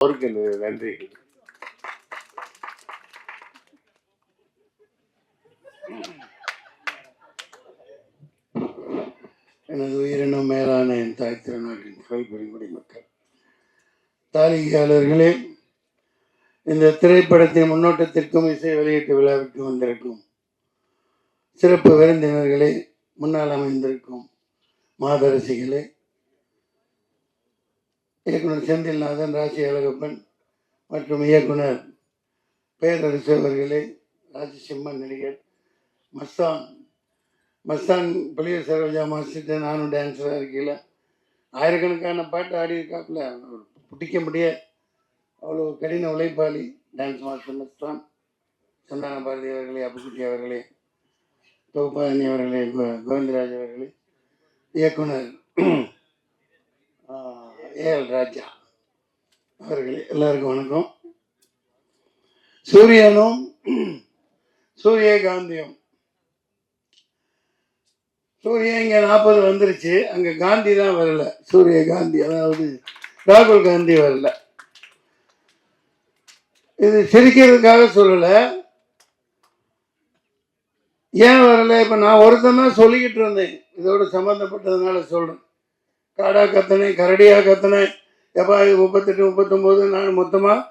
அவருக்கு நன்றி. எனது உயிரினம் மேலான என் தாய் திருநாட்டின் புகழ் பெருங்குடி மக்கள். தாலிகையாளர்களே இந்த திரைப்படத்தின் முன்னோட்டத்திற்கும் இசை வெளியீட்டு விழாவிற்கு வந்திருக்கும் சிறப்பு விருந்தினர்களே முன்னால் அமைந்திருக்கும் மாதரசிகளே இயக்குனர் செந்தில்நாதன் ராசி அழகப்பன் மற்றும் இயக்குனர் பேரரசு அவர்களே ராஜசிம்மன் நடிகர் மஸ்தான். மஸ்தான் புளிய சரோஜா மாஸ்டர்கிட்ட நானும் டான்ஸராக இருக்கையில் ஆயிரக்கணக்கான பாட்டு ஆடி இருக்காப்புல. பிடிக்க முடிய அவ்வளோ கடின உழைப்பாளி டான்ஸ் மாஸ்டர் மஸ்தான். சந்தான பாரதி அவர்களே அப்புக்குட்டி அவர்களே தொகுப்பாணி அவர்களே கோவிந்தராஜ் அவர்களே இயக்குனர் ஏஎல் ராஜா. அவர்களே எல்லாருக்கும் வணக்கம். சூரியனும் சூரியகாந்தியும். சூரியன் இங்கே நாற்பது வந்துருச்சு. அங்கே காந்தி தான் வரல. சூரிய காந்தி அதாவது ராகுல் காந்தி வரல. இது சிரிக்கிறதுக்காக சொல்லலை. ஏன் வரல? இப்போ நான் ஒருத்தன் தான் சொல்லிக்கிட்டு இருந்தேன். இதோட சம்மந்தப்பட்டதுனால சொல்கிறேன் காடா கத்தனேன் கரடியாக கத்தனேன் எப்பா இது முப்பத்தெட்டு முப்பத்தொம்போது நான் மொத்தமாக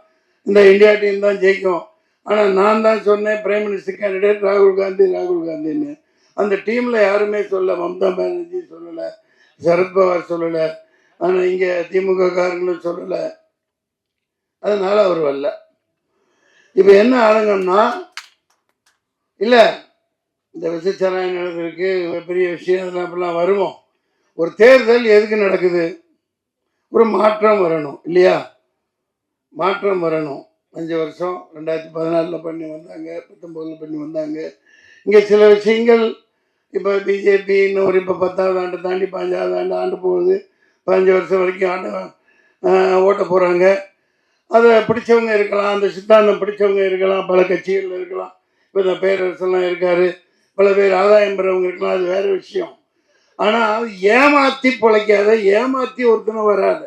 இந்த இந்தியா டீம் தான் ஜெயிக்கும். ஆனால் நான் தான் சொன்னேன் பிரைம் மினிஸ்டர் கேண்டிடேட் ராகுல் காந்தி ராகுல் காந்தின்னு. அந்த டீமில் யாருமே சொல்ல மம்தா பானர்ஜி சொல்லலை சரத்பவார் சொல்லலை ஆனால் இங்கே திமுக காரங்களும் சொல்லலை. அதனால் அவர் வரல. இப்போ என்ன ஆளுங்கன்னா இல்லை இந்த விசச்சாராயம் நடந்திருக்கு பெரிய விஷயம் அதெல்லாம் அப்படிலாம் வருவோம் ஒரு தேர்தல் எதுக்கு நடக்குது? ஒரு மாற்றம் வரணும் இல்லையா? மாற்றம் வரணும். அஞ்சு வருஷம் ரெண்டாயிரத்தி பதினாலில் பண்ணி வந்தாங்க பத்தொம்போதில் பண்ணி வந்தாங்க. இங்கே சில விஷயங்கள் இப்போ பிஜேபி இன்னும் ஒரு இப்போ பத்தாவது ஆண்டு தாண்டி பதினஞ்சாவது ஆண்டு ஆண்டு போகுது. பதினஞ்சு வருஷம் வரைக்கும் ஆண்டு ஓட்ட போகிறாங்க அதை பிடிச்சவங்க இருக்கலாம் அந்த சித்தாந்தம் பிடிச்சவங்க இருக்கலாம் பல கட்சிகள் இருக்கலாம். இப்போ இந்த பேரரசெல்லாம் இருக்கார். பல பேர் ஆதாயம் பெறவங்க இருக்கலாம் அது வேறு விஷயம். ஆனால் ஏமாத்தி பிழைக்காத ஏமாத்தி ஒருத்தனை வராத.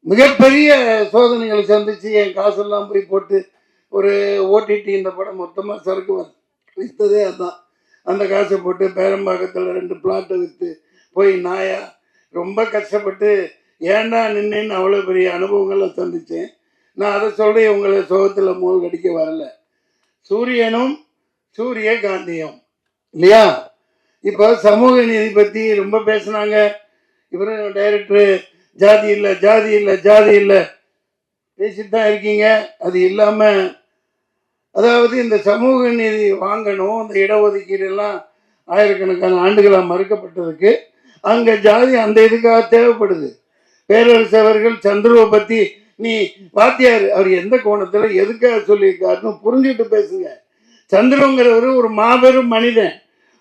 மிகப்பெரிய சோதனைகளை சந்திச்சு என் காசெல்லாம் போய் போட்டு ஒரு ஓடிடி இந்த படம் மொத்தமாக சரக்கு வந்து விற்றதே அதான். அந்த காசை போட்டு பேரம்பாக்கத்தில் ரெண்டு பிளாட்டை விற்று போய் நாயா ரொம்ப கஷ்டப்பட்டு ஏன்டா நின்னேன்னு அவ்வளோ பெரிய அனுபவங்களை சந்தித்தேன் நான் அதை சொல்கிறேன் உங்களை சோகத்தில் மூழ்கடிக்க அடிக்க வரல. சூரியனும் சூரிய காந்தியும். இல்லையா? இப்போ சமூக நீதி பற்றி ரொம்ப பேசுனாங்க. இவரும் டைரக்டரு ஜாதி இல்லை ஜாதி இல்லை ஜாதி இல்லை. பேசிட்டு தான் இருக்கீங்க. அது இல்லாமல் அதாவது இந்த சமூக நீதி வாங்கணும் இந்த இடஒதுக்கீடு எல்லாம் ஆயிரக்கணக்கான ஆண்டுகளாக மறுக்கப்பட்டதுக்கு அங்கே ஜாதி அந்த இதுக்காக தேவைப்படுது. பேரரசு அவர்கள் சந்துருவை பற்றி நீ வாத்தியார் அவர் எந்த கோணத்தில் எதுக்காக சொல்லியிருக்காருன்னு புரிஞ்சுட்டு பேசுங்க. சந்திரங்கிறவர் ஒரு மாபெரும் மனிதன்.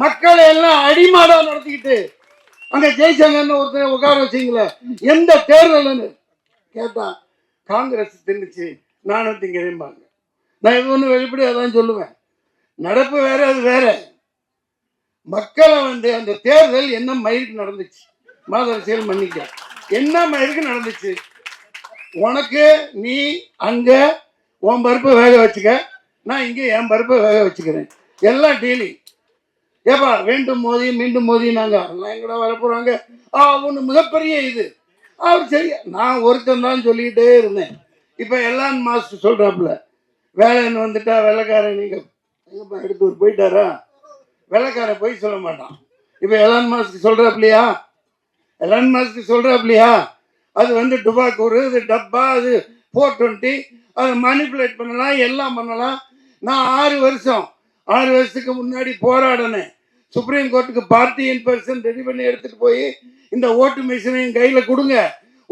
மக்களை எல்லாம் அடிமாடா நடத்திக்கிட்டு அங்க ஜெய்சங்கர்னு ஒருத்தர் உட்கார வச்சிங்களே எந்த தேர்தல்னு கேட்டா காங்கிரஸ் தின்னுச்சு நானும் திங்கிறேன்பாங்க நான் இது ஒன்று வெளிப்படையாக தான் சொல்லுவேன். நடப்பு வேற அது வேற. மக்களை வந்து அந்த தேர்தல் என்ன மயிருக்கு நடந்துச்சு? மாதரசியல் மன்னிக்க. என்ன மயிருக்கு நடந்துச்சு? உனக்கு நீ அங்கே உன் பருப்பை வேக வச்சுக்க. நான் இங்கே என் பருப்பை வேக வச்சுக்கிறேன். எல்லாம் டீலிங் ஏப்பா வேண்டும் மோதி மீண்டும் மோதி நாங்கள் அதெல்லாம் எங்கடா வரப்போறாங்க. ஆ ஒன்று மிகப்பெரிய இது. அவர் சரி நான் ஒருத்தன் தான் சொல்லிக்கிட்டே இருந்தேன். இப்போ எல்லாம் மாஸ்டர் சொல்கிறாப்புல வேலைன்னு வந்துட்டா வெள்ளைக்காரன் நீங்கள் எங்கப்பா எடுத்து ஒரு போயிட்டாரா? வெள்ளைக்காரன் போய் சொல்ல மாட்டான். இப்போ எலான் மாஸ்க்கு சொல்கிறாப்புலையா எலான் மாஸ்க்கு சொல்கிறாப்புலையா அது வந்து டுபாக்கூர் இது டப்பா அது ஃபோர் டுவெண்ட்டி அதை மேனிப்புலேட் பண்ணலாம் எல்லாம் பண்ணலாம். நான் ஆறு வருஷம் ஆறு வருஷத்துக்கு முன்னாடி போராடினேன். சுப்ரீம் கோர்ட்டுக்கு பார்ட்டி இன் பர்சன் ரெடி பண்ணி எடுத்துட்டு போய் இந்த ஓட்டு மிஷினையும் கையில் கொடுங்க.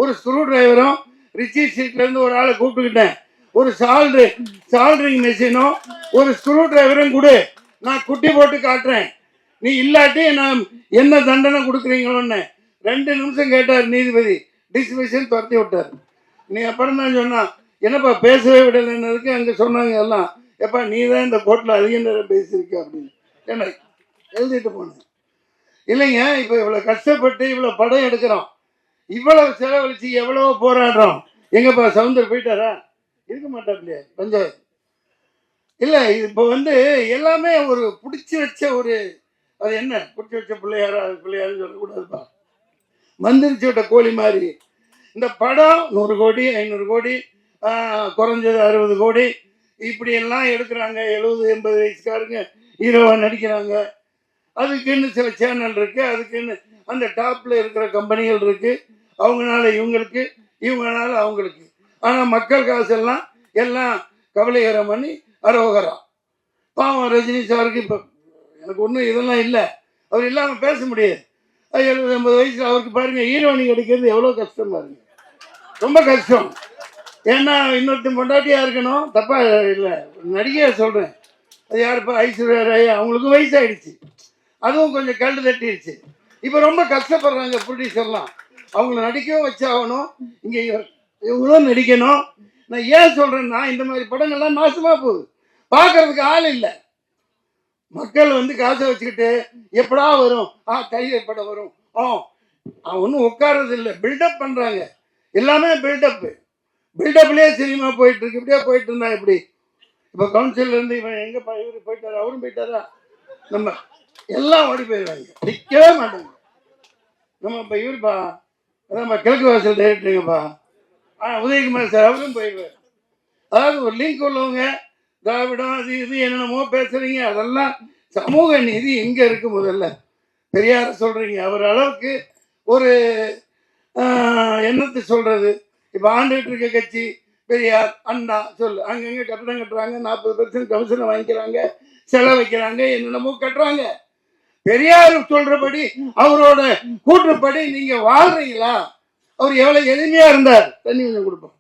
ஒரு ஸ்க்ரூ டிரைவரும் ரிச்சி சீட்லேருந்து ஒரு ஆளை கூப்பிட்டுக்கிட்டேன். ஒரு சால்ட்ரு சால்ட்ரிங் மிஷினும் ஒரு ஸ்க்ரூ டிரைவரும் கொடு. நான் குட்டி போட்டு காட்டுறேன். நீ இல்லாட்டி நான் என்ன தண்டனை கொடுக்குறீங்களோன்னு. ரெண்டு நிமிஷம் கேட்டார் நீதிபதி. டிஸ்மிஷன் துரத்தி விட்டார். நீ அப்புறம் தான் சொன்னான் என்னப்பா பேசவே விடலைன்னதுக்கு அங்கே சொன்னாங்க எல்லாம் எப்பா நீ தான் இந்த கோர்ட்டில் அதிக நேரம் பேசியிருக்க அப்படின்னு. என்ன எழுதிட்டு போனேன். இல்லைங்க இப்போ இவ்வளோ கஷ்டப்பட்டு இவ்வளோ படம் எடுக்கிறோம். இவ்வளோ செலவழிச்சு எவ்வளவோ போராடுறோம். எங்கப்பா சவுந்தர் போயிட்டாரா? இருக்க மாட்டாப்லையே பஞ்சாயத்து. இல்லை இப்போ வந்து எல்லாமே ஒரு பிடிச்சி வச்ச ஒரு அது என்ன? பிடிச்சி வச்ச பிள்ளையாரா அது பிள்ளையாருன்னு சொல்லக்கூடாதுப்பா. மந்திரிச்சு விட்ட கோழி மாதிரி. இந்த படம் நூறு கோடி ஐநூறு கோடி குறைஞ்சது அறுபது கோடி இப்படி எல்லாம் எடுக்கிறாங்க. எழுபது எண்பது வயசுக்காரங்க ஹீரோவா நடிக்கிறாங்க. அதுக்குன்னு சில சேனல் இருக்கு. அதுக்குன்னு அந்த டாப்ல இருக்கிற கம்பெனிகள் இருக்கு. அவங்கனால இவங்களுக்கு இவங்களால அவங்களுக்கு. ஆனால் மக்கள் காசெல்லாம் எல்லாம் கவலைகரம் பண்ணி அரோகரம் பாவம் ரஜினி சாருக்கு இப்போ எனக்கு ஒன்றும் இதெல்லாம் இல்லை. அவர் இல்லாமல் பேச முடியாது. எழுபது எண்பது வயசில் அவருக்கு பாருங்கள் ஹீரோனி கிடைக்கிறது எவ்வளோ கஷ்டம் பாருங்க. ரொம்ப கஷ்டம். ஏன்னா இன்னொருத்தன் பொண்டாட்டியா இருக்கணும். தப்பா இல்லை. நடிகையா சொல்றேன். அது யாருப்பா ஐஸ்வர்யா ராய். அவங்களுக்கும் வயசாயிடுச்சு. அதுவும் கொஞ்சம் கல் தட்டிடுச்சு. இப்போ ரொம்ப கஷ்டப்படுறாங்க ப்ரொடியூசர்லாம். அவங்கள நடிக்கவும் வச்சாகணும். இங்கே இவ்வளோ நடிக்கணும். நான் ஏன் சொல்றேன்னா இந்த மாதிரி படங்கள்லாம் நாசமா போகுது. பார்க்கறதுக்கு ஆள் இல்லை. மக்கள் வந்து காசை வச்சுக்கிட்டு எப்படா வரும்? ஆ கைகள் படம் வரும். ஆ ஒன்றும் உட்கார்றது இல்லை. பில்டப் பண்ணுறாங்க எல்லாமே பில்டப்பு பில்டப்லேயே சினிமா போயிட்டு இருக்கு இப்படியே போயிட்டு இருந்தா எப்படி? இப்போ கவுன்சிலேருந்து இவன் எங்க இவரு போயிட்டாரு அவரும் போயிட்டாரா? நம்ம எல்லாம் ஓடி போயிடுவாங்க நிற்கவே மாட்டாங்க நம்ம இப்போ இவருப்பா நம்ம கிழக்கு வாசல் டைரக்டருங்கப்பா ஆ உதயகுமார் சார் அவரும் போயிடுவார். அதாவது ஒரு லிங்க் உள்ளவங்க திராவிடம் அது இது என்னென்னமோ பேசுறீங்க அதெல்லாம் சமூக நீதி எங்க இருக்கு முதல்ல. பெரியார சொல்றீங்க. அவர் அளவுக்கு ஒரு எண்ணத்தை என்னத்தை சொல்றது? இப்போ ஆண்டுகிட்டு இருக்க கட்சி பெரியார் அண்ணா சொல்லு. அங்கங்கே கட்டடம் கட்டுறாங்க நாற்பது பெர்சன்ட் கமிஷனை வாங்கிக்கிறாங்க செலவு வைக்கிறாங்க என்னென்னமோ கட்டுறாங்க. பெரியார் சொல்றபடி அவரோட கூற்றுப்படி நீங்க வாழ்றீங்களா? அவர் எவ்வளவு எளிமையா இருந்தார். தண்ணி கொஞ்சம் கொடுப்போம்.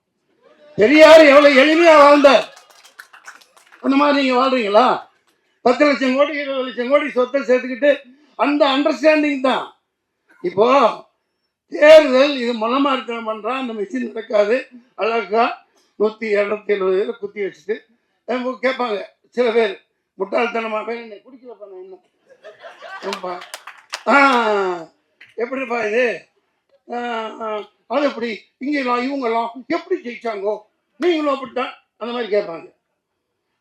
பெரியார் எவ்வளவு எளிமையா வாழ்ந்தார். அந்த மாதிரி நீங்க வாழ்றீங்களா? பத்து லட்சம் கோடி இருபது லட்சம் கோடி சொத்தை சேர்த்துக்கிட்டு அந்த அண்டர்ஸ்டாண்டிங் தான். இப்போ தேர்தல் இது மனமார்த்தனம் பண்ணுறா அந்த மிஷின் நடக்காது. அழகா நூற்றி இரநூத்தி எழுபது பேர் குத்தி வச்சுட்டு கேட்பாங்க சில பேர் முட்டாள்தனமாக பேர் என்ன குடிக்கலப்பா பண்ண இன்னும் ஆ எப்படிப்பா இது? அது எப்படி? இங்கெல்லாம் இவங்கெல்லாம் எப்படி ஜெயிச்சாங்கோ? நீங்களும் அப்படித்தான் அந்த மாதிரி கேட்பாங்க.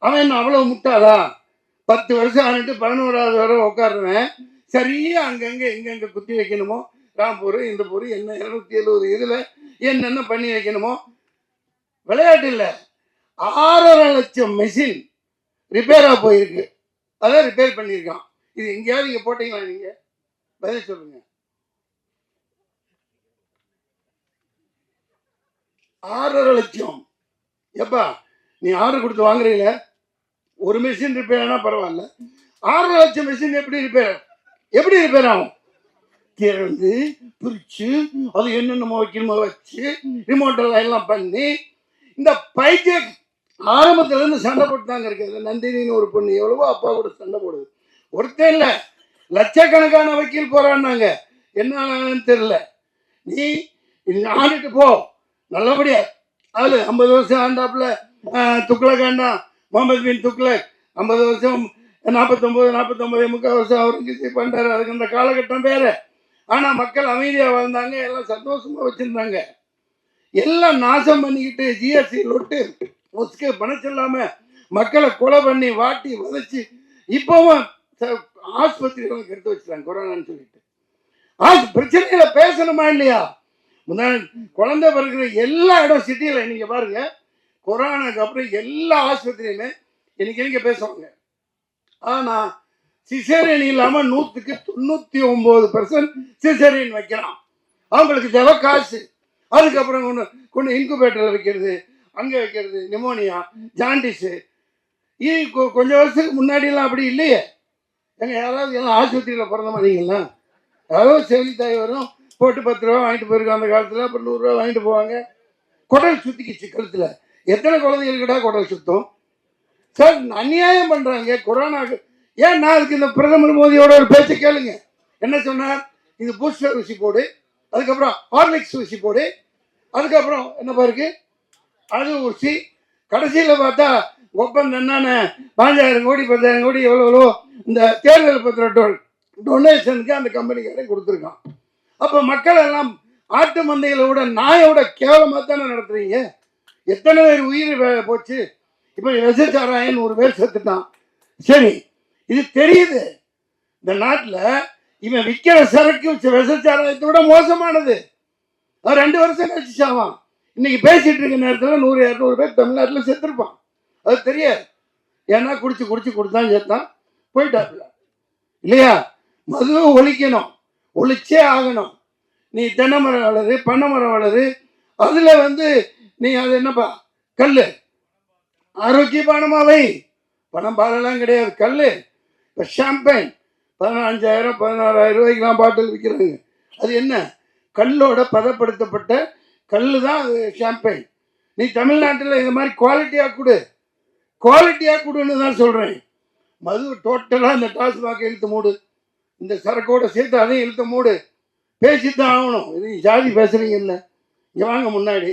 அவன் என்ன அவ்வளோ முட்டாளா? பத்து வருஷம் ஆனிட்டு பதினோராவது வரை உட்காருவேன். சரியாக அங்கங்கே எங்கெங்கே குத்தி வைக்கணுமோ? ராம்பூர் இந்த பூர் என்ன இருநூத்தி எழுபது இதுல என்னென்ன பண்ணி வைக்கணுமோ? விளையாட்டு இல்லை. ஆறரை லட்சம் மெஷின் ரிப்பேரா போயிருக்கு. அதான் ரிப்பேர் பண்ணியிருக்கான். இது எங்கேயாவது நீங்கள் போட்டீங்களா நீங்க? பதில் சொல்லுங்க. ஆறரை லட்சம். எப்பா நீ ஆர்டர் கொடுத்து வாங்குறீங்கள ஒரு மிஷின் ரிப்பேர் ஆனால் பரவாயில்ல. ஆறரை லட்சம் மிஷின் எப்படி ரிப்பேர் எப்படி ரிப்பேர் ஆகும்? திறந்து பிரிச்சு அது என்னென்னமோ வைக்கணுமோ வச்சு ரிமோட்டெல்லாம் எல்லாம் பண்ணி இந்த பைத்தியம் ஆரம்பத்துல இருந்து சண்டை போட்டு தாங்க இருக்குது நந்தினின்னு ஒரு பொண்ணு எவ்வளவோ அப்பா கூட சண்டை போடுது. ஒருத்தன் இல்லை லட்சக்கணக்கான வக்கீல் போறான்னாங்க. என்ன தெரியல. நீ ஆண்டுட்டு போ. நல்லபடியா. ஆளு ஐம்பது வருஷம் ஆண்டாப்புல துக்ளக் ஆண்டா முகமது பின் துக்ளக். ஐம்பது வருஷம் நாற்பத்தொம்போது நாற்பத்தொம்போது முக்கால் வருஷம் அவருக்கு பண்ணுறாரு அதுக்கு அந்த காலகட்டம் வேறு. ஆனா மக்கள் அமைதியா வாழ்ந்தாங்க எல்லாம் சந்தோஷமா வச்சிருந்தாங்க. எல்லாம் நாசம் பண்ணிக்கிட்டு ஜிஎஸ்டி லொட்டு முஸ்கு பணம் சொல்லாம மக்களை கொலை பண்ணி வாட்டி வதச்சு இப்பவும் ச- ஆஸ்பத்திரிகளுக்கு எடுத்து வச்சுட்டாங்க கொரோனான்னு சொல்லிட்டு. ஆஸ் பிரச்சனையில பேசணுமா இல்லையா? முன்னாடி குழந்தை பிறகுற எல்லா இடம் சிட்டியில நீங்க பாருங்க. கொரோனாக்கு அப்புறம் எல்லா ஆஸ்பத்திரியுமே இன்னைக்கு நீங்க பேசுவாங்க. ஆனா சிசேரியன் இல்லாம நூத்துக்கு தொண்ணூத்தி ஒன்பது பர்சன்ட் சிசேரியன் வைக்கிறான் அவங்களுக்கு தேவை காசு. அதுக்கப்புறம் கொண்டு கொண்டு இன்குபேட்டரில் வைக்கிறது அங்கே வைக்கிறது நிமோனியா ஜாண்டிஸு இது கொஞ்சம் வருஷத்துக்கு முன்னாடிலாம் அப்படி இல்லையே. எங்கள் யாராவது எல்லாம் ஆஸ்பத்திரியில் பிறந்த மாதிரிங்களா? யாரோ செவிலி வரும் போட்டு பத்து ரூபா வாங்கிட்டு போயிருக்கோம் அந்த காலத்தில் அப்புறம் நூறுரூவா வாங்கிட்டு போவாங்க. குடல் சுற்றிக்கிச்சு கழுத்தில். எத்தனை குழந்தைகளுக்கிட்டா குடல் சுத்தம்? சார் அநியாயம் பண்ணுறாங்க கொரோனாக்கு ஏன் நான் அதுக்கு இந்த பிரதமர் மோடியோட ஒரு பேச்சை கேளுங்க? என்ன சொன்னார் இது பூஸ்டர் ஊசி போடு அதுக்கப்புறம் ஹார்லிக்ஸ் ஊசி போடு அதுக்கப்புறம் என்ன பாருக்கு? அது ஊசி. கடைசியில் பார்த்தா ஒப்பந்தம் என்னென்ன பாஞ்சாயிரம் கோடி பத்தாயிரம் கோடி எவ்வளோ எவ்வளோ இந்த தேர்தல் பத்திர டொனேஷனுக்கு அந்த கம்பெனிக்காரன் கொடுத்துருக்கான். அப்போ மக்கள் எல்லாம் ஆட்டு மந்தைகளை விட நாயோட கேவலமாக தானே நடத்துறீங்க? எத்தனை பேர் உயிர் போச்சு? இப்போ விசச்சாராயன் ஒரு பேர் செத்துட்டான். சரி இது தெரியுது. இந்த நாட்டில் இவன் விற்கிற சரக்கு வச்ச விட மோசமானது. ரெண்டு வருஷம் கழிச்சு சாவான். இன்னைக்கு பேசிட்டு இருக்க நேரத்தில் நூறு இரநூறு பேர் தமிழ்நாட்டில் செத்துருப்பான். அது தெரியாது. ஏன்னா குடிச்சு குடிச்சு கொடுத்தான் செத்தான். போயிட்டாப்புல. இல்லையா? மதுவை ஒழிக்கணும். ஒழிச்சே ஆகணும். நீ தென்னை மரம் வளரு பண்ணை மரம் வளரு. அதில் வந்து நீ அது என்னப்பா? கல் ஆரோக்கியமானமா வை பணம் பாலெல்லாம் கிடையாது. கல் இப்போ ஷாம்பைன் பதினஞ்சாயிரம் பதினாறாயிரம் ரூபாய்க்குலாம் பாட்டில் விற்கிறாங்க அது என்ன? கல்லோட பதப்படுத்தப்பட்ட கல் தான் அது ஷாம்பைன் நீ தமிழ்நாட்டில் இந்த மாதிரி குவாலிட்டியாக கொடு. குவாலிட்டியாக கொடுன்னு தான் சொல்கிறேன் மது டோட்டலாக இந்த டாஸ்மாக இழுத்து மூடு. இந்த சரக்கோட சேர்த்து அதையும் இழுத்து மூடு. பேசி தான் ஆகணும். இது ஜாதி பேசுகிறீங்க இல்லை இங்கே வாங்க முன்னாடி.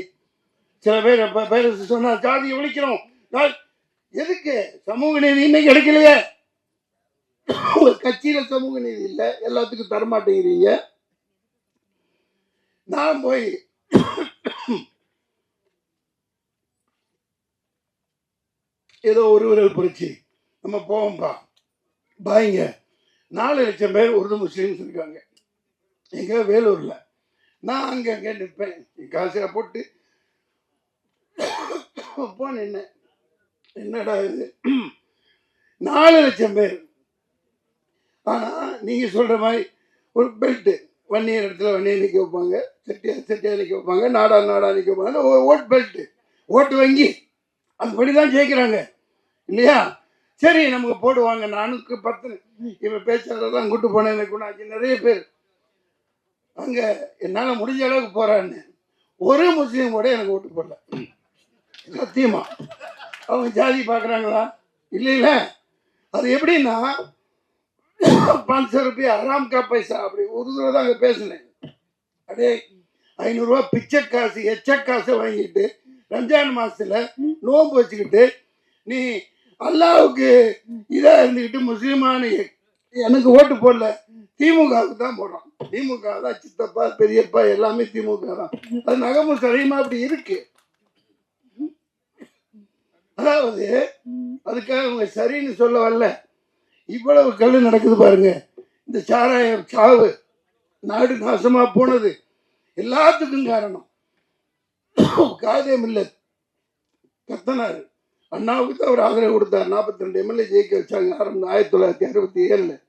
சில பேர் இப்போ பேர் சொன்னால் ஜாதியை ஒழிக்கிறோம். எதுக்கு? சமூக நீதி இன்னைக்கு கிடைக்கலையே ஒரு கட்சியில சமூக நீதி இல்லை எல்லாத்துக்கும் தரமாட்டேங்கிறீங்க நான் போய் ஏதோ ஒரு விரல் புரட்சி நம்ம போவோம்ப்பா பாய்ங்க நாலு லட்சம் பேர் உருது முஸ்லீம்ஸ் இருக்காங்க எங்க? வேலூர்ல. நான் அங்க அங்க நிற்பேன். காசை போட்டு போன என்ன? என்னடா இது? நாலு லட்சம் பேர் ஆனா நீங்கள் சொல்கிற மாதிரி ஒரு பெல்ட்டு வன்னியர் இடத்துல வன்னியை நிற்க வைப்பாங்க. செட்டியார் செட்டியா நிற்க வைப்பாங்க. நாடா நாடா நிற்க வைப்பாங்க. ஓட் பெல்ட்டு ஓட்டு வங்கி. அதுபடி தான் ஜெயிக்கிறாங்க. இல்லையா? சரி நமக்கு போடுவாங்க. நானுக்கு பத்து இவன் பேச்சாளர்லாம் கூட்டு போனேன். எனக்கு குணாச்சு நிறைய பேர். அங்கே என்னால் முடிஞ்ச அளவுக்கு போகிறான்னு ஒரு முஸ்லீம் கூட எனக்கு ஓட்டு போடல. சத்தியமா. அவங்க ஜாதி பார்க்குறாங்களா இல்லை இல்லை அது எப்படின்னா பாஞ்சு ரூபாய் கா பைசா அப்படி ஒரு தடவை தான் அங்கே பேசினேன். அப்படியே ஐநூறுரூவா பிச்சை காசு எச்ச காசை வாங்கிட்டு ரம்ஜான் மாதத்தில் நோன்பு வச்சுக்கிட்டு நீ அல்லாவுக்கு இதாக இருந்துக்கிட்டு முஸ்லீமான எனக்கு ஓட்டு போடல. திமுகவுக்கு தான் போடுறோம் திமுக தான் சித்தப்பா பெரியப்பா எல்லாமே திமுக தான். அது நகமும் சரியமா அப்படி இருக்கு. அதாவது அதுக்காக அவங்க சரின்னு சொல்ல வரல. இவ்வளவு கல் நடக்குது பாருங்க. இந்த சாராயம் சாவு நாடு நாசமா போனது. எல்லாத்துக்கும் காரணம். காதே மில்ல கத்தனார். அண்ணாவுக்கு தான் அவர் ஆதரவு கொடுத்தார். நாற்பத்தி ரெண்டு எம்எல்ஏ ஜெயிக்க வச்சாங்க. ஆரம்பம் ஆயிரத்தி தொள்ளாயிரத்தி அறுபத்தி ஏழில்.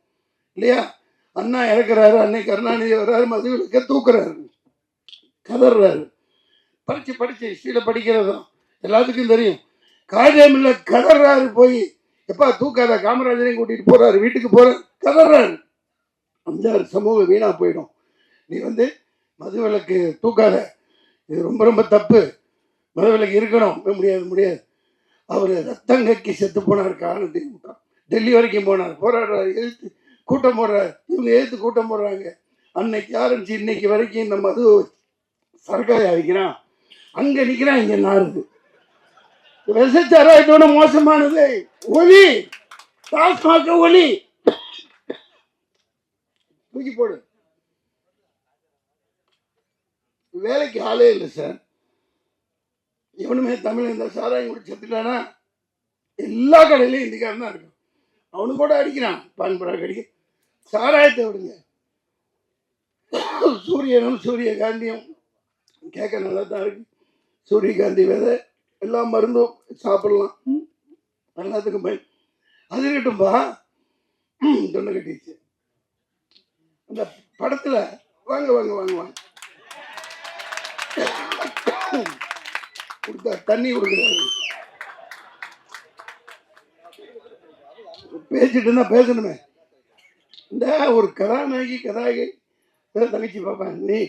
இல்லையா? அண்ணா இறக்குறாரு. அன்னை கருணாநிதி வர்றாரு. மதுவிலக்க தூக்குறாரு. கதறாரு. படிச்சு படிச்சு படிக்கிறது படிக்கிறதும் எல்லாத்துக்கும் தெரியும். காஜமில்ல கதறாரு போய் எப்பா தூக்காத காமராஜரையும் கூட்டிட்டு போறாரு வீட்டுக்கு போறாரு கதறாரு. அஞ்சாறு சமூகம் வீணா போயிடும். நீ வந்து மதுவிலக்கு தூக்காத. இது ரொம்ப ரொம்ப தப்பு. மதுவிலக்கு இருக்கணும். முடியாது முடியாது. அவர் ரத்தம் கக்கி செத்து போனார் காரணத்தை திமுக டெல்லி வரைக்கும் போனார். போராடுறாரு எழுத்து கூட்டம் போடுறாரு. இவங்க எழுத்து கூட்டம் போடுறாங்க. அன்னைக்கு ஆரம்பிச்சு இன்னைக்கு வரைக்கும் இந்த மது சரக்காய வைக்கிறான் அங்கே நிற்கிறான் இங்கே நாருது. விசச்சாராயத்தோட மோசமானது. ஒலி டாஸ்மாக ஒலி தூக்கி போடு. வேலைக்கு ஆளே இல்லை சார். இவனுமே தமிழ் இந்த சாராயம் குடி செத்துட்டானா? எல்லா கடையிலையும் இந்திக்காரன் தான் இருக்கும் அவனு கூட அடிக்கிறான். பான் பராக் அடிக்க. சாராயத்தை விடுங்க. சூரியனும் சூரியகாந்தியும். கேட்க நல்லா தான் இருக்கு. சூரியகாந்தி விதை. எல்லா மருந்தும் சாப்பிடலாம். எல்லாத்துக்கும் பயன் அது இருக்கட்டும்பா ம், தொண்டை கட்டிச்சு அந்த படத்துல வாங்க வாங்க வாங்க வாங்க. கொடுத்தா தண்ணி கொடுக்குறாரு. பேசிட்டு இருந்தா பேசணுமே. இந்த ஒரு கதாநாயகி கதாநாயகி தங்கச்சி பார்ப்பேன் நீ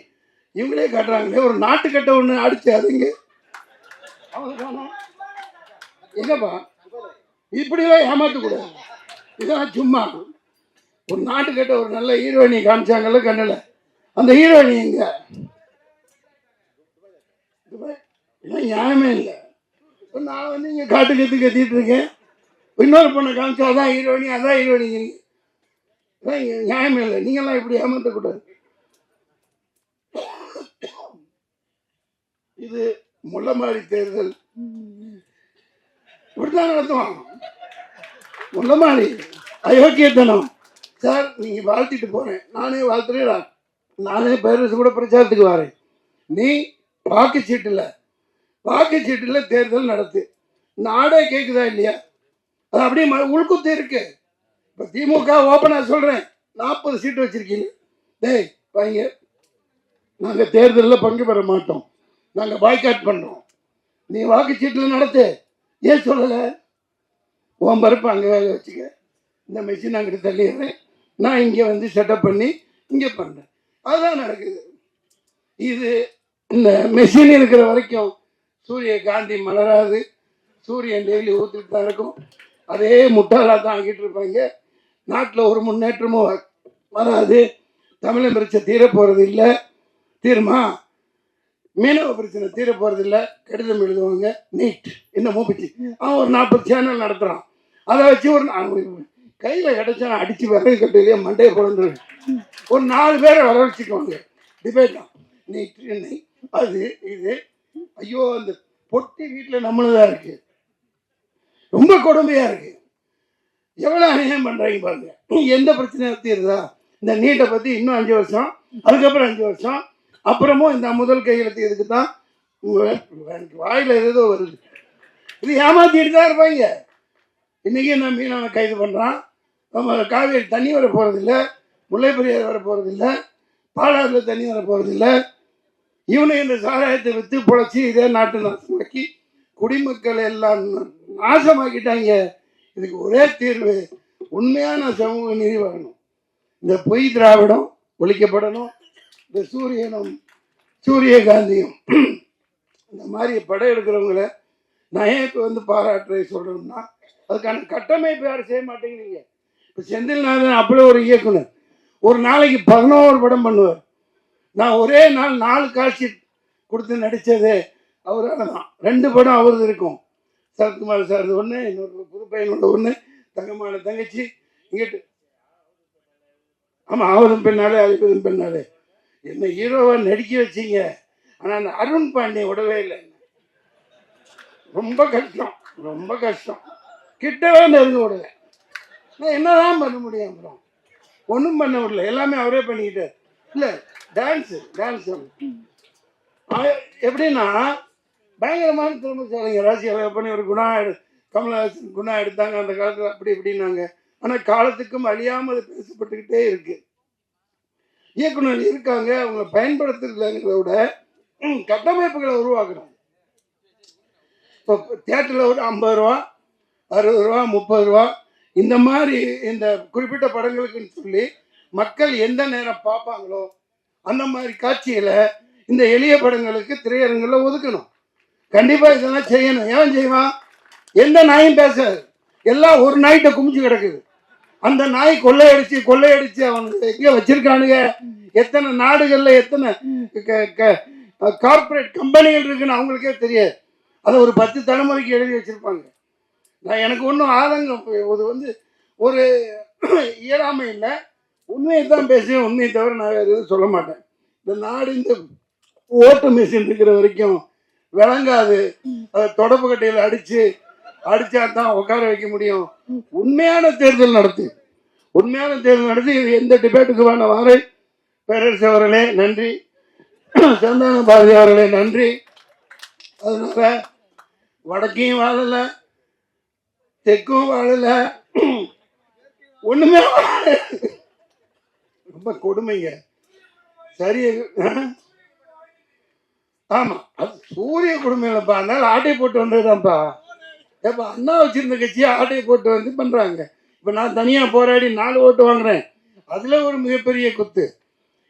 இவங்களே காட்டுறாங்களே ஒரு நாட்டுக்கட்டை ஒன்று அடிச்சு அதுங்க. எங்கப்பா இப்படிலாம் ஏமாற்றக்கூடாது இதெல்லாம் சும்மா. ஒரு நாட்டுக்கிட்ட ஒரு நல்ல ஹீரோயினி காமிச்சாங்கல்ல கண்ணில். அந்த ஹீரோயினி எங்க? நியாயமே இல்லை. இப்போ நான் வந்து இங்கே காட்டு கத்து கத்திட்டு இருக்கேன். இன்னொரு பொண்ணை காமிச்சா அதான் ஹீரோயினி அதான் ஹீரோயினி நியாயமே இல்லை. நீங்களாம் இப்படி ஏமாற்றக்கூடாது இது முள்ளமாரி தேர்தல். இப்படிதான் நடத்துவான். முள்ளமாரி அயோக்கியத்தனம். சார் நீங்க வாழ்த்திட்டு போறேன். நானே வாழ்த்துறேன். நானே பேரரசு கூட பிரச்சாரத்துக்கு வரேன். நீ வாக்குச்சீட்டுல வாக்குச்சீட்டுல தேர்தல் நடத்து. நாடே கேட்குதா இல்லையா? அது அப்படியே ம- உள்குத்து இருக்கு. இப்போ திமுக ஓப்பனாக சொல்கிறேன் நாற்பது சீட்டு வச்சுருக்கீங்க. டேய் வாங்க. நாங்கள் தேர்தலில் பங்கு பெற மாட்டோம். நாங்கள் பாய்காட் பண்ணோம். நீ வாக்குச்சீட்டில் நடத்து. ஏன் சொல்லலை? உன் பருப்பு அங்கே வேக வச்சுக்க. இந்த மிஷின் அங்கிட்டு தள்ளிடுறேன். நான் இங்கே வந்து செட்டப் பண்ணி இங்கே பண்ணுறேன் அதுதான் நடக்குது. இது இந்த மெஷின் இருக்கிற வரைக்கும் சூரிய காந்தி மலராது. சூரியன் டெய்லி ஊற்றிட்டு தான் இருக்கும். அதே முட்டாளாக தான் ஆகிட்டு இருப்பாங்க. நாட்டில் ஒரு முன்னேற்றமும் வ- வராது. தமிழன் பிரச்சனை தீரப்போகிறது இல்லை. தீருமா? மீனவ பிரச்சனை தீர போகிறது இல்லை கடிதம் எழுதுவாங்க. நீட் என்ன மூப்பிச்சு. அவன் ஒரு நாற்பது சேனல் நடத்துகிறான் அதை வச்சு ஒரு கையில் கிடைச்சா அடித்து விறகு கட்டையிலேயே மண்டையை குழந்தை ஒரு நாலு பேரை வர வச்சுக்குவாங்க. டிபேட் தான். நீட் என்னை அது இது. ஐயோ அந்த பொட்டி வீட்டில் நம்மளதான் இருக்கு. ரொம்ப கொடுமையாக இருக்கு. எவ்வளோ அநியாயம் பண்ணுறாங்க பாருங்க. எந்த பிரச்சனையும் தீருதா? இந்த நீட்டை பற்றி இன்னும் அஞ்சு வருஷம் அதுக்கப்புறம் அஞ்சு வருஷம் அப்புறமும் இந்த முதல் கையெழுத்து இதுக்கு தான் வாயில் ஏதோ வருது. இது ஏமாத்திட்டு தான் இருப்பாங்க. இன்றைக்கி என்ன மீனவனை கைது பண்ணுறான் நம்ம காவேரி தண்ணி வர போகிறதில்ல முல்லைப்பெரியார் வர போகிறதில்ல பாலாறுல தண்ணி வர போகிறதில்ல இவனை இந்த சாராயத்தை விற்று பொழைச்சி இதே நாட்டு நாசமாக்கி குடிமக்கள் எல்லாம் நாசமாக்கிட்டாங்க. இதுக்கு ஒரே தீர்வு உண்மையான சமூக நீதி வரணும் இந்த பொய் திராவிடம் ஒழிக்கப்படணும். இந்த சூரியனும் சூரியகாந்தியும் இந்த மாதிரி படம் எடுக்கிறவங்கள நான் ஏன் இப்போ வந்து பாராட்டுறை சொல்கிறோம்னா அதுக்கான கட்டமைப்பு யாரும் செய்ய மாட்டேங்கிறீங்க. இப்போ செந்தில்நாதன் அப்படி ஒரு இயக்குனர். ஒரு நாளைக்கு பதினோரு படம் பண்ணுவார். நான் ஒரே நாள் நாலு காட்சி கொடுத்து நடித்தது அவரால் தான். ரெண்டு படம் அவரது இருக்கும். சரத்குமார் சார் ஒன்று இன்னொரு புது பையனோட ஒன்று தங்கமான தங்கச்சி இங்கிட்டு. ஆமாம் அவரும் பெண்ணாலே அழிப்பதும் பெண்ணாலே என்ன ஹீரோவாக நடிக்க வச்சீங்க. ஆனால் அந்த அருண் பாண்டிய விடவே இல்லை. ரொம்ப கஷ்டம் ரொம்ப கஷ்டம். கிட்டவே நெருங்க விடல நான் என்னதான் பண்ண முடியும் அப்புறம்? ஒன்றும் பண்ண விடல எல்லாமே அவரே பண்ணிக்கிட்டார் இல்லை டான்ஸு டான்ஸ் எப்படின்னா பயங்கரமான திறமைசாலிங்க. ராசியால் பண்ணி ஒரு குணா எடு கமலஹாசன் குணா எடுத்தாங்க அந்த காலத்தில். அப்படி இப்படின்னாங்க. ஆனால் காலத்துக்கும் அழியாமல் அது பேசப்பட்டுக்கிட்டே இருக்குது இயக்குனர் இருக்காங்க அவங்க பயன்படுத்துறதுங்கிறத விட கட்டமைப்புகளை உருவாக்குறாங்க இப்போ தேட்டரில் ஒரு ஐம்பது ரூபா அறுபது ரூபா முப்பது ரூபா இந்த மாதிரி இந்த குறிப்பிட்ட படங்களுக்குன்னு சொல்லி மக்கள் எந்த நேரம் பார்ப்பாங்களோ அந்த மாதிரி காட்சிகளை இந்த எளிய படங்களுக்கு திரையரங்கில் ஒதுக்கணும். கண்டிப்பாக இதெல்லாம் செய்யணும். ஏன் செய்வான்? எந்த நாயும் பேசாது. எல்லாம் ஒரு நாய்கிட்ட குமிச்சு கிடக்குது. அந்த நாய் கொள்ளையடிச்சு கொள்ளையடிச்சு அவனுக்கு எங்க வச்சிருக்கானுங்க? எத்தனை நாடுகள்ல எத்தனை கார்ப்பரேட் கம்பெனிகள் இருக்குன்னு அவங்களுக்கே தெரியாது. அதை ஒரு பத்து தலைமுறைக்கு எழுதி வச்சிருப்பாங்க. நான் எனக்கு ஒன்றும் ஆதங்கம் இது வந்து ஒரு இயலாமை இல்லை. உண்மையை தான் பேசுவேன் உண்மையை தவிர நான் வேறு எதுவும் சொல்ல மாட்டேன். இந்த நாடு இந்த ஓட்டு மிஷின் இருக்கிற வரைக்கும் விளங்காது. அதை தொடப்பு கட்டையில் அடித்து அடித்தா தான் உட்கார வைக்க முடியும். உண்மையான தேர்தல் நடத்து. உண்மையான தேர்தல் நடத்தி இது எந்த டிபேட்டுக்கு வேண வாரேன் பேரரசு அவர்களே நன்றி. சந்தான பாரதி அவர்களே நன்றி. அதனால வடக்கையும் வாழலை தெற்கும் வாழல. ஒண்ணுமே ரொம்ப கொடுமைங்க. சரி ஆமா அது சூரிய கொடுமையிலப்பா அதனால ஆட்டை போட்டு வந்ததுதான்ப்பா. ஏப்பா அண்ணா வச்சிருந்த கட்சியை ஆட்டையை போட்டு வந்து பண்ணுறாங்க இப்போ நான் தனியாக போராடி நாலு ஓட்டு வாங்குறேன். அதில் ஒரு மிகப்பெரிய குத்து.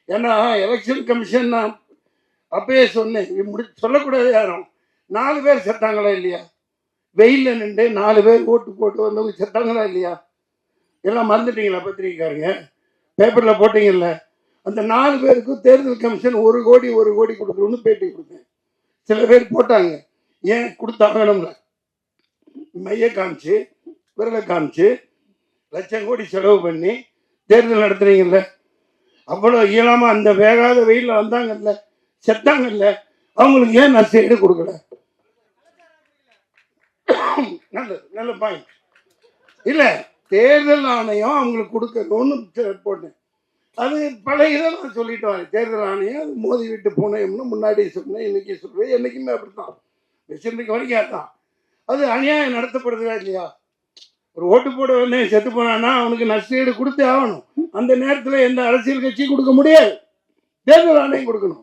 ஏன்னா எலெக்ஷன் கமிஷன் நான் அப்பயே சொன்னேன். முடி சொல்லக்கூடாது யாரும். நாலு பேர் செத்தாங்களா இல்லையா? வெயிலில் நின்று நாலு பேர் ஓட்டு போட்டு வந்தவங்க செத்தாங்களா இல்லையா? எல்லாம் மறந்துட்டீங்களா பத்திரிக்கைக்காரங்க பேப்பரில் போட்டீங்கல்ல? அந்த நாலு பேருக்கும் தேர்தல் கமிஷன் ஒரு கோடி ஒரு கோடி கொடுக்கணும்னு பேட்டி கொடுத்தேன். சில பேர் போட்டாங்க. ஏன் கொடுத்தாங்கணும்ல மைய காமிச்சு விரலை காமிச்சு லட்சம் கோடி செலவு பண்ணி தேர்தல் நடத்துறீங்கல்ல? அவ்வளோ இயலாமல் அந்த வேகாத வெயிலில் வந்தாங்கல்ல செத்தாங்கல்ல அவங்களுக்கு ஏன் நஷ்டஈடு கொடுக்கல? நல்லது நல்ல பாயிண்ட் இல்லை தேர்தல் ஆணையம் அவங்களுக்கு கொடுக்கணும்னு போட்டேன் அது பழைய இதை நான் சொல்லிட்டு வரேன். தேர்தல் ஆணையம் அது மோதி விட்டு போனேம்னு முன்னாடி சொன்னேன் இன்னைக்கு சொல்றேன் என்றைக்குமே அப்படித்தான். வச்சிருந்துக்கு வரைக்கும் அதான் அது அநியாயம் நடத்தப்படுதா இல்லையா? ஒரு ஓட்டு போட வந்து செத்து போனான்னா அவனுக்கு நஷ்டஈடு கொடுத்தே ஆகணும். அந்த நேரத்தில் எந்த அரசியல் கட்சியும் கொடுக்க முடியாது. தேர்தல் ஆணையம் கொடுக்கணும்.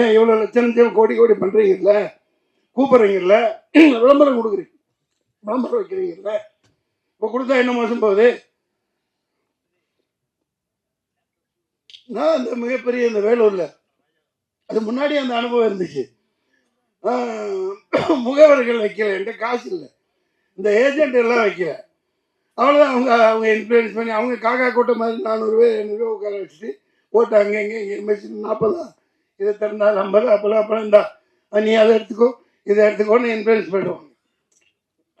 ஏன் இவ்வளோ லட்சம் லட்சம் கோடி கோடி பண்ணுறீங்கல்ல கூப்பிட்றீங்கல்ல? விளம்பரம் கொடுக்குறீங்க. விளம்பரம் வைக்கிறீங்கல்ல? இப்போ கொடுத்தா என்ன மோசம் போகுது? நான் அந்த மிகப்பெரிய இந்த வேலூரில் அது முன்னாடி அந்த அனுபவம் இருந்துச்சு. முகவர்கள் வைக்கல என்கிட்ட காசு இல்லை. இந்த ஏஜென்ட் எல்லாம் வைக்கல. அவ்வளோதான் அவங்க அவங்க இன்ஃப்ளூயன்ஸ் பண்ணி அவங்க காக்கா கூட்டம் மாதிரி நானூறுரூவா ஐநூறுரூவா உட்கார வச்சுட்டு ஓட்டு அங்கே இங்கே இங்கே மிஷின் நாற்பதா இதை திறந்தால் ஐம்பது அப்போல்லாம் அப்புறம் இந்தா நீ அதை எடுத்துக்கோ இதை எடுத்துக்கோன்னு இன்ஃப்ளூயன்ஸ் பண்ணிடுவாங்க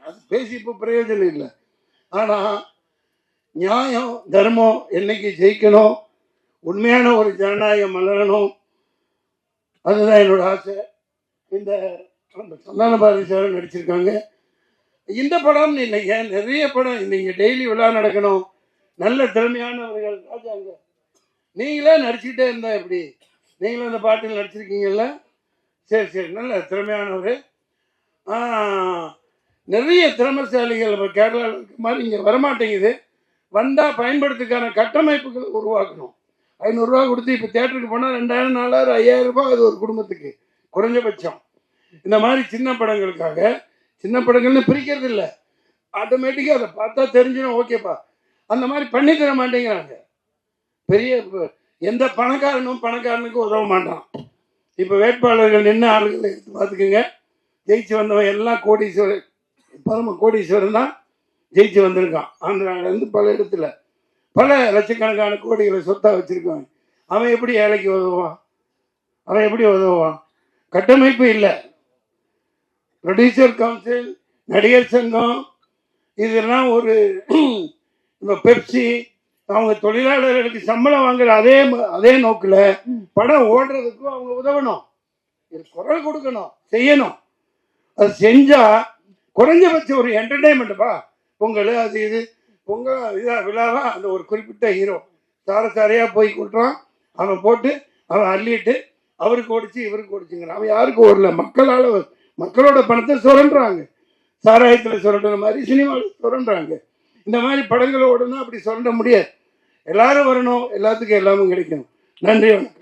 அது பேசி இப்போ பிரயோஜனம் இல்லை. ஆனால் நியாயம் தர்மம் என்னைக்கு ஜெயிக்கணும் உண்மையான ஒரு ஜனநாயகம் மலரணும் அதுதான் என்னோட ஆசை. இந்த சந்தான பாரதி சார் நடிச்சிருக்காங்க. இந்த படம் இல்லைங்க நிறைய படம் நீங்கள் டெய்லி விழா நடக்கணும். நல்ல திறமையானவர்கள் ராஜாங்க. நீங்களே நடிச்சுக்கிட்டே இருந்தா எப்படி? நீங்களும் இந்த பாட்டில் நடிச்சிருக்கீங்கல்ல? சரி சரி. நல்ல திறமையானவர். நிறைய திறமைசாலிகள் இப்போ கேரளாவில் இருக்க மாதிரி இங்கே வரமாட்டேங்குது. வந்தால் பயன்படுத்துக்கான கட்டமைப்புகள் உருவாக்கணும். ஐநூறுரூவா கொடுத்து இப்போ தேட்டருக்கு போனால் ரெண்டாயிரம் நாலாயிரம் ஐயாயிரம் ரூபாய் அது ஒரு குடும்பத்துக்கு. குறைஞ்சபட்சம். இந்த மாதிரி சின்ன படங்களுக்காக சின்ன படங்கள்னு பிரிக்கிறது இல்லை ஆட்டோமேட்டிக்காக அதை பார்த்தா தெரிஞ்சிடும் ஓகேப்பா அந்த மாதிரி பண்ணி தர மாட்டேங்கிறாங்க. பெரிய எந்த பணக்காரனும் பணக்காரனுக்கு உதவ மாட்டான். இப்போ வேட்பாளர்கள் நின்று ஆளுகளை எடுத்து பார்த்துக்குங்க. ஜெயிச்சு வந்தவன் எல்லாம் கோடீஸ்வரர் பரம கோடீஸ்வரன் தான் ஜெயிச்சு வந்திருக்கான். ஆந்திராவிலேருந்து பல இடத்துல. பல லட்சக்கணக்கான கோடிகளை சொத்தாக வச்சுருக்கான் அவன் எப்படி ஏழைக்கு உதவுவான்? அவன் எப்படி உதவுவான்? கட்டமைப்பு இல்லை. ப்ரொடியூசர் கவுன்சில் நடிகர் சங்கம் இதெல்லாம் ஒரு இந்த பெப்சி அவங்க தொழிலாளர்களுக்கு சம்பளம் வாங்குற அதே அதே நோக்கில் படம் ஓடுறதுக்கும் அவங்க உதவணும். இது குரல் கொடுக்கணும் செய்யணும். அது செஞ்சால் குறைஞ்சபட்சம் ஒரு என்டர்டைன்மெண்ட்டுப்பா பொங்கல் அது இது பொங்கல் இதா விழாவா அந்த ஒரு குறிப்பிட்ட ஹீரோ சார சாரையாக போய் கொடுறான் அவன் போட்டு அவன் அள்ளிட்டு அவருக்கு ஓடிச்சு இவருக்கு ஓடிச்சுங்கிறான் அவன் யாருக்கும் ஓடல. மக்களால் மக்களோட பணத்தை சுரண்டுறாங்க. சாராயத்தில் சுரண்டுற மாதிரி சினிமாவில் சுரண்டுறாங்க. இந்த மாதிரி படங்களை ஓடணும் அப்படி சுரண்ட முடியாது. எல்லாரும் வரணும். எல்லாத்துக்கும் எல்லாமும் கிடைக்கணும். நன்றி வணக்கம்.